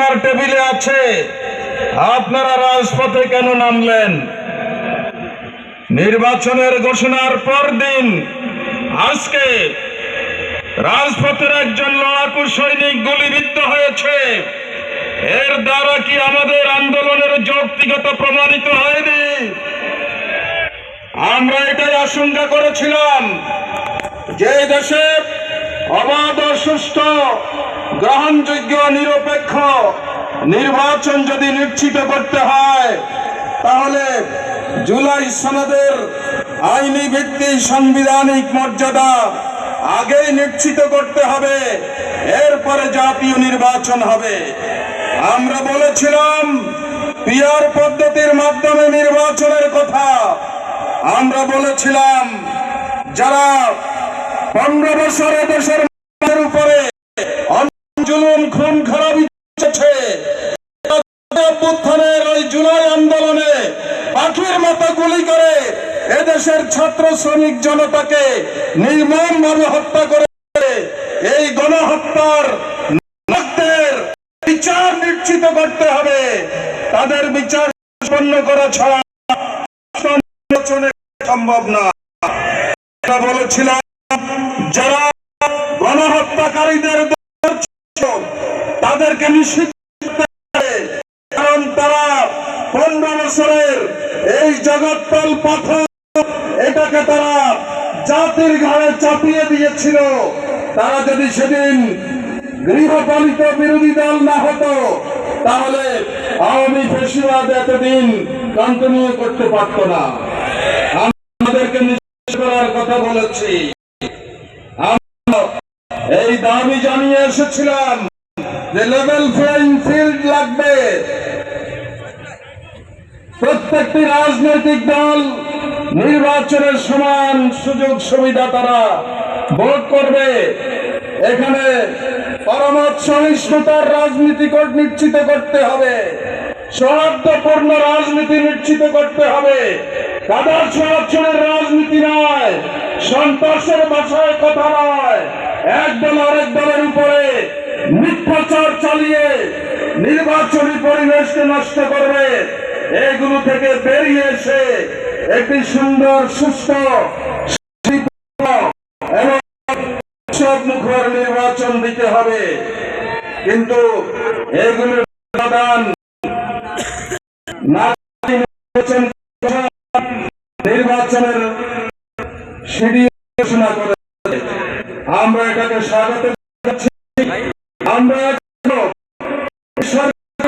আপনার টেবিলে আছে। আপনারা রাজপথে কেন নামলেন? নির্বাচনের ঘোষণার পর দিন আজকে রাজপথের একজন লড়াকু সৈনিক গুলিবিদ্ধ হয়েছে। এর দ্বারা কি আমাদের আন্দোলনের যৌক্তিকতা প্রমাণিত হয়নি? আমরা এটাই আশঙ্কা করেছিলাম যে দেশে অবাধ সুষ্ঠু গ্রহণযোগ্য নিরপেক্ষ, নির্বাচন যদি নিশ্চিত করতে হয়, তাহলে জুলাই সনদের আইনি ভিত্তি সাংবিধানিক মর্যাদা আগেই নিশ্চিত করতে হবে, এরপরে জাতীয় নির্বাচন হবে। আমরা বলেছিলাম, পিয়ার পদ্ধতির মাধ্যমে নির্বাচনের কথা। আমরা বলেছিলাম, যারা পনেরো বছরে দেশের জুলাই আন্দোলনে পাখির মতো গুলি করে এদেশের ছাত্র শ্রমিক জনতাকে নির্মম ভাবে হত্যা করে এই গণহত্যার বিচার নিশ্চিত করতে হবে। তাদের বিচার সম্পন্ন করা ছাড়া সম্ভব না। বলেছিলাম, যারা গণহত্যাকারীদের তাদেরকে নিষিদ্ধ করতে হবে। কারণ তারা বছরের এই জগৎপাল পাথর এটাকে তারা জাতির ঘাড়ে চাপিয়ে দিয়েছিল। তারা যদি সেদিন গৃহপালিত বিরোধী দল না হতো, তাহলে আওয়ামী ফেসিবাদ এতদিন কন্টিনিউ করতে পারত না। আমাদেরকে নিশ্চিত করার কথা বলেছি। এই দাবি জানিয়ে এসেছিলাম যে লেভেল প্লেইং ফিল্ড লাগবে। প্রত্যেকটি রাজনৈতিক দল নির্বাচনের সমান সুযোগ সুবিধা তারা ভোট করবে। এখানে পরমত সহিষ্ণুতার রাজনীতি নিশ্চিত করতে হবে। সৌহার্দ্যপূর্ণ রাজনীতি নিশ্চিত করতে হবে। কাদার সংরক্ষণের রাজনীতি নয়, সন্ত্রাসের ভাষায় কথা নয়। এক দল আরেক দলের উপরে মিথ্যাচার চালিয়ে নির্বাচনী পরিবেশকে নষ্ট করবে। এগুলো থেকে বেরিয়ে এসে একটি সুন্দর, সুস্থ মুখর নির্বাচন দিতে হবে কিন্তু এগুলোর সমাধান নির্বাচনের ঘোষণা করে আমরা এটাকে স্বাগত। আমরা